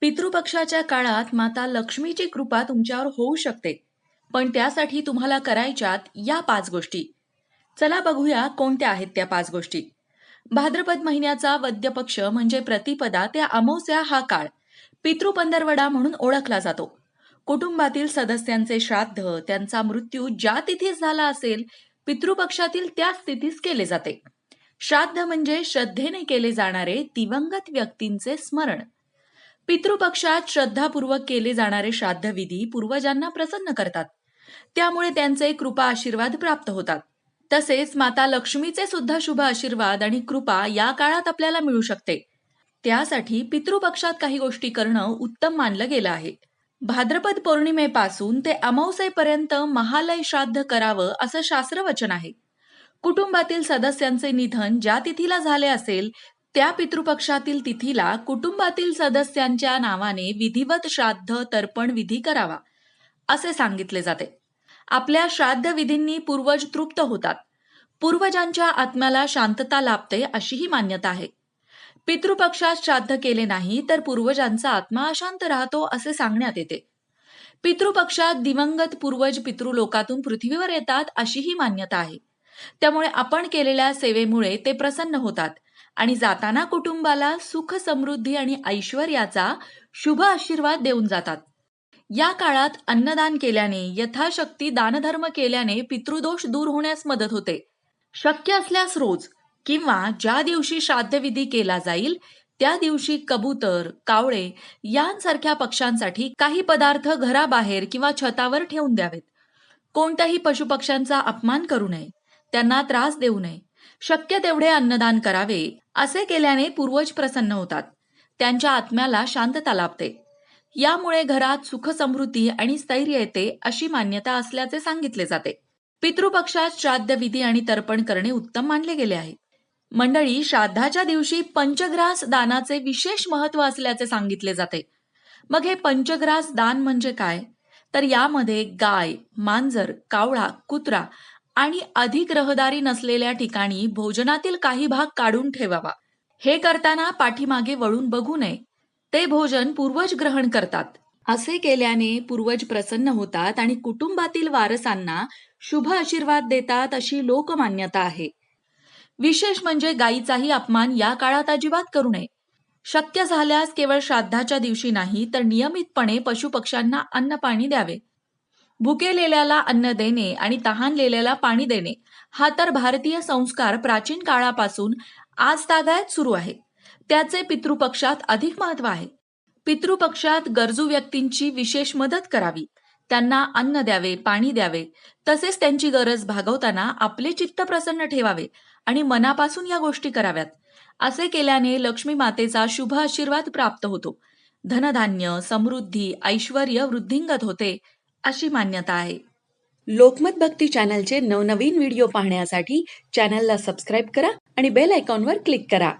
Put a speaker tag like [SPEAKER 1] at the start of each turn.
[SPEAKER 1] पितृपक्षाच्या काळात माता लक्ष्मीची कृपा तुमच्यावर होऊ शकते. पण त्यासाठी तुम्हाला करायच्यात या पाच गोष्टी. चला बघूया कोणत्या आहेत त्या पाच गोष्टी. भाद्रपद महिन्याचा वद्य पक्ष म्हणजे प्रतिपदा ते अमावस्या हा काळ. पितृपंधरवडा म्हणून ओळखला जातो. कुटुंबातील सदस्यांचे श्राद्ध त्यांचा मृत्यू ज्या तिथीस झाला असेल पितृपक्षातील त्या स्थितीस केले जाते. श्राद्ध म्हणजे श्रद्धेने केले जाणारे दिवंगत व्यक्तींचे स्मरण. पितृपक्षात श्रद्धापूर्वक केले जाणारे श्राद्धविधी पूर्वजांना प्रसन्न करतात. त्यामुळे त्यांचे कृपा आशीर्वाद प्राप्त होतात. तसेच माता लक्ष्मीचे सुद्धा शुभ आशीर्वाद आणि कृपा या काळात आपल्याला मिळू शकते. त्यासाठी पितृपक्षात काही गोष्टी करणं उत्तम मानलं गेलं आहे. भाद्रपद पौर्णिमेपासून ते अमावसेपर्यंत महालय श्राद्ध करावं असं शास्त्रवचन आहे. कुटुंबातील सदस्यांचे निधन ज्या तिथीला झाले असेल त्या पितृपक्षातील तिथीला कुटुंबातील सदस्यांच्या नावाने विधिवत श्राद्ध तर्पण विधी करावा असे सांगितले जाते. आपल्या श्राद्ध विधींनी पूर्वज तृप्त होतात. पूर्वजांच्या आत्म्याला शांतता लाभते अशी ही मान्यता आहे. पितृपक्षात श्राद्ध केले नाही तर पूर्वजांचा आत्मा अशांत राहतो असे सांगण्यात येते. पितृपक्षात दिवंगत पूर्वज पितृलोकातून पृथ्वीवर येतात अशी ही मान्यता आहे. त्यामुळे आपण केलेल्या सेवेमुळे ते प्रसन्न होतात. आणि जाताना कुटुंबाला सुख समृद्धी आणि ऐश्वर्याचा शुभ आशीर्वाद देऊन जातात. या काळात अन्नदान केल्याने यथाशक्ती दानधर्म केल्याने पितृदोष दूर होण्यास मदत होते. शक्य असल्यास रोज किंवा ज्या दिवशी श्राद्धविधी केला जाईल त्या दिवशी कबूतर कावळे यांसारख्या पक्ष्यांसाठी काही पदार्थ घराबाहेर किंवा छतावर ठेवून द्यावेत. कोणत्याही पशुपक्ष्यांचा अपमान करू नये. त्यांना त्रास देऊ नये. शक्य तेवढे अन्नदान करावे असे केल्याने पूर्वज प्रसन्न होतात. त्यांच्या आत्म्याला शांतता लाभते. यामुळे घरात सुख समृद्धी आणि स्थैर्य येते अशी मान्यता असल्याचे सांगितले जाते. पितृपक्षात श्राद्ध विधी आणि तर्पण करणे उत्तम मानले गेले आहे. मंडळी श्राद्धाच्या दिवशी पंचग्रास दानाचे विशेष महत्त्व असल्याचे सांगितले जाते. मग हे पंचग्रास दान म्हणजे काय? तर यामध्ये गाय मांजर कावळा कुत्रा आणि अधिक रहदारी नसलेल्या ठिकाणी भोजनातील काही भाग काढून ठेवावा. हे करताना पाठीमागे वळून बघू नये. ते भोजन पूर्वज ग्रहण करतात. असे केल्याने पूर्वज प्रसन्न होतात आणि कुटुंबातील वारसांना शुभ आशीर्वाद देतात अशी लोकमान्यता आहे. विशेष म्हणजे गायीचाही अपमान या काळात अजिबात करू नये. शक्य झाल्यास केवळ श्राद्धाच्या दिवशी नाही तर नियमितपणे पशुपक्ष्यांना अन्न पाणी द्यावे. भुकेलेल्याला अन्न देणे आणि तहानलेल्याला पाणी देणे हा तर भारतीय संस्कार प्राचीन काळापासून आज तागायत सुरू आहे. त्याचे पितृपक्षात अधिक महत्त्व आहे. पितृपक्षात गरजू व्यक्तींची विशेष मदत करावी. त्यांना अन्न द्यावे पाणी द्यावे. तसेच त्यांची गरज भागवताना आपले चित्त प्रसन्न ठेवावे आणि मनापासून या गोष्टी कराव्यात. असे केल्याने लक्ष्मी मातेचा शुभ आशीर्वाद प्राप्त होतो. धनधान्य समृद्धी ऐश्वर वृद्धिंगत होते. अशी मान्यता आहे. लोकमत भक्ती चॅनलचे नवनवीन व्हिडिओ पाहण्यासाठी चॅनलला सबस्क्राईब करा आणि बेल आयकॉनवर क्लिक करा.